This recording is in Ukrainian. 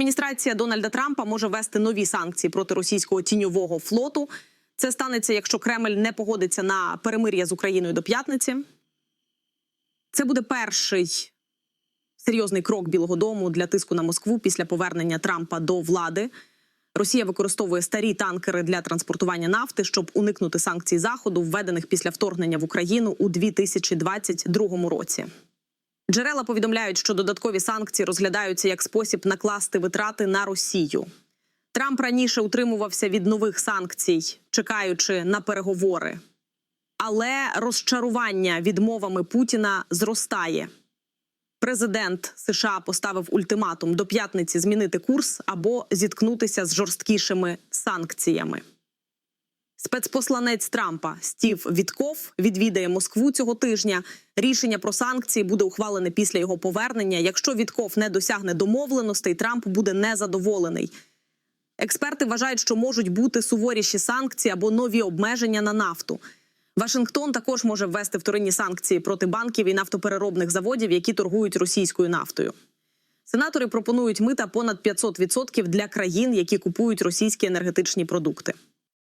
Адміністрація Дональда Трампа може ввести нові санкції проти російського тіньового флоту. Це станеться, якщо Кремль не погодиться на перемир'я з Україною до п'ятниці. Це буде перший серйозний крок Білого Дому для тиску на Москву після повернення Трампа до влади. Росія використовує старі танкери для транспортування нафти, щоб уникнути санкцій заходу, введених після вторгнення в Україну у 2022 році. Джерела повідомляють, що додаткові санкції розглядаються як спосіб накласти витрати на Росію. Трамп раніше утримувався від нових санкцій, чекаючи на переговори. Але розчарування відмовами Путіна зростає. Президент США поставив ультиматум до п'ятниці змінити курс або зіткнутися з жорсткішими санкціями. Спецпосланець Трампа Стів Вітков відвідає Москву цього тижня. Рішення про санкції буде ухвалене після його повернення. Якщо Вітков не досягне домовленостей, Трамп буде незадоволений. Експерти вважають, що можуть бути суворіші санкції або нові обмеження на нафту. Вашингтон також може ввести вторинні санкції проти банків і нафтопереробних заводів, які торгують російською нафтою. Сенатори пропонують мита понад 500% для країн, які купують російські енергетичні продукти.